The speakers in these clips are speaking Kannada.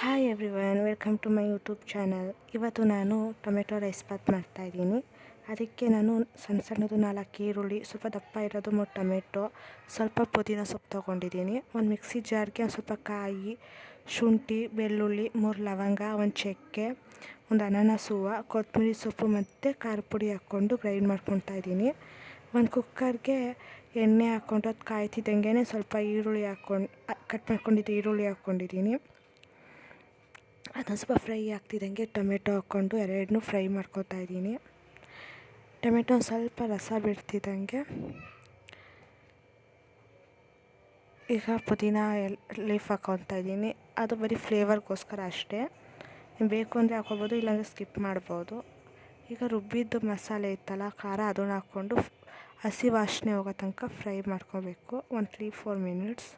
Hi every everyone welcome to my YouTube channel ಇವತ್ತು ನಾನು ಟೊಮೆಟೊ ರೈಸ್ ಬಾತ್ ಮಾಡ್ತಾಯಿದ್ದೀನಿ ಅದಕ್ಕೆ ನಾನು ಸಣ್ಣ ಸಣ್ಣದು ನಾಲ್ಕು ಈರುಳ್ಳಿ, ಸ್ವಲ್ಪ ದಪ್ಪ ಇರೋದು ಮೂರು ಟೊಮೆಟೊ, ಸ್ವಲ್ಪ ಪುದೀನ ಸೊಪ್ಪು ತೊಗೊಂಡಿದ್ದೀನಿ. ಒಂದು ಮಿಕ್ಸಿ ಜಾರ್ಗೆ ಒಂದು ಸ್ವಲ್ಪ ಕಾಯಿ, ಶುಂಠಿ, ಬೆಳ್ಳುಳ್ಳಿ, ಮೂರು ಲವಂಗ, ಒಂದು ಚಕ್ಕೆ, ಒಂದು ಅನಾನಸ್ ಹೂವು, ಕೊತ್ತಂಬರಿ ಸೊಪ್ಪು ಮತ್ತು ಖಾರ ಪುಡಿ ಹಾಕ್ಕೊಂಡು ಗ್ರೈಂಡ್ ಮಾಡ್ಕೊತಾ ಇದ್ದೀನಿ. ಒಂದು ಕುಕ್ಕರ್ಗೆ ಎಣ್ಣೆ ಹಾಕ್ಕೊಂಡು ಅದು ಕಾಯ್ತಿದ್ದಂಗೆ ಸ್ವಲ್ಪ ಈರುಳ್ಳಿ ಹಾಕ್ಕೊಂಡು, ಕಟ್ ಮಾಡ್ಕೊಂಡಿದ್ದು ಈರುಳ್ಳಿ ಹಾಕ್ಕೊಂಡಿದ್ದೀನಿ. ಅದನ್ನು ಸ್ವಲ್ಪ ಫ್ರೈ ಆಗ್ತಿದ್ದಂಗೆ ಟೊಮೆಟೊ ಹಾಕ್ಕೊಂಡು ಎರಡನ್ನೂ ಫ್ರೈ ಮಾಡ್ಕೊತಾ ಇದ್ದೀನಿ. ಟೊಮೆಟೊ ಸ್ವಲ್ಪ ರಸ ಬಿಡ್ತಿದ್ದಂಗೆ ಈಗ ಪುದೀನ ಲೀಫ್ ಹಾಕೊತಾ ಇದ್ದೀನಿ. ಅದು ಬರೀ ಫ್ಲೇವರ್ಗೋಸ್ಕರ ಅಷ್ಟೇ. ಬೇಕು ಅಂದರೆ ಹಾಕ್ಕೊಬೋದು ಇಲ್ಲಾಂದರೆ ಸ್ಕಿಪ್ ಮಾಡ್ಬೋದು. ಈಗ ರುಬ್ಬಿದ್ದು ಮಸಾಲೆ ಇತ್ತಲ್ಲ, ಖಾರ ಅದನ್ನು ಹಾಕ್ಕೊಂಡು ಹಸಿ ವಾಸನೆ ಹೋಗೋ ತನಕ ಫ್ರೈ ಮಾಡ್ಕೋಬೇಕು. ಒಂದು ತ್ರೀ, ಫೋರ್ ಮಿನಿಟ್ಸ್.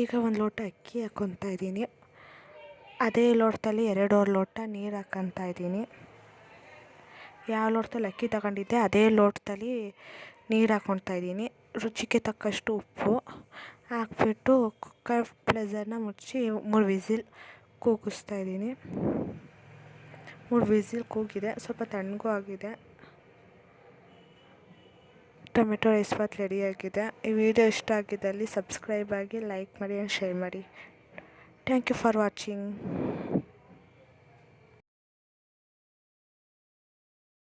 ಈಗ ಒಂದು ಲೋಟ ಅಕ್ಕಿ ಹಾಕ್ಕೊತಾ ಇದ್ದೀನಿ. ಅದೇ ಲೋಟದಲ್ಲಿ ಎರಡೂವರೆ ಲೋಟ ನೀರು ಹಾಕ್ಕೊತಾ ಇದ್ದೀನಿ. ಯಾವ ಲೋಟದಲ್ಲಿ ಅಕ್ಕಿ ತಗೊಂಡಿದ್ದೆ ಅದೇ ಲೋಟದಲ್ಲಿ ನೀರು ಹಾಕ್ಕೊತಾ ಇದ್ದೀನಿ. ರುಚಿಗೆ ತಕ್ಕಷ್ಟು ಉಪ್ಪು ಹಾಕ್ಬಿಟ್ಟು ಕುಕ್ಕರ್ ಪ್ಲೇಸರ್ನ ಮುಚ್ಚಿ ಮೂರು ವಿಸಿಲ್ ಕೂಗಿಸ್ತಾ ಇದ್ದೀನಿ. ಮೂರು ವಿಸಿಲ್ ಕೂಗಿದೆ. ಸ್ವಲ್ಪ ತಣ್ಣಗೂ ಆಗಿದೆ. ಟೊಮೆಟೊ ರೈಸ್ ಬಾತ್ ರೆಡಿಯಾಗಿದೆ ಈ ವಿಡಿಯೋ ಇಷ್ಟ ಆಗಿದ್ದಲ್ಲಿ ಸಬ್ಸ್ಕ್ರೈಬ್ ಆಗಿ ಲೈಕ್ ಮಾಡಿ ಆ್ಯಂಡ್ ಶೇರ್ ಮಾಡಿ. Thank you for watching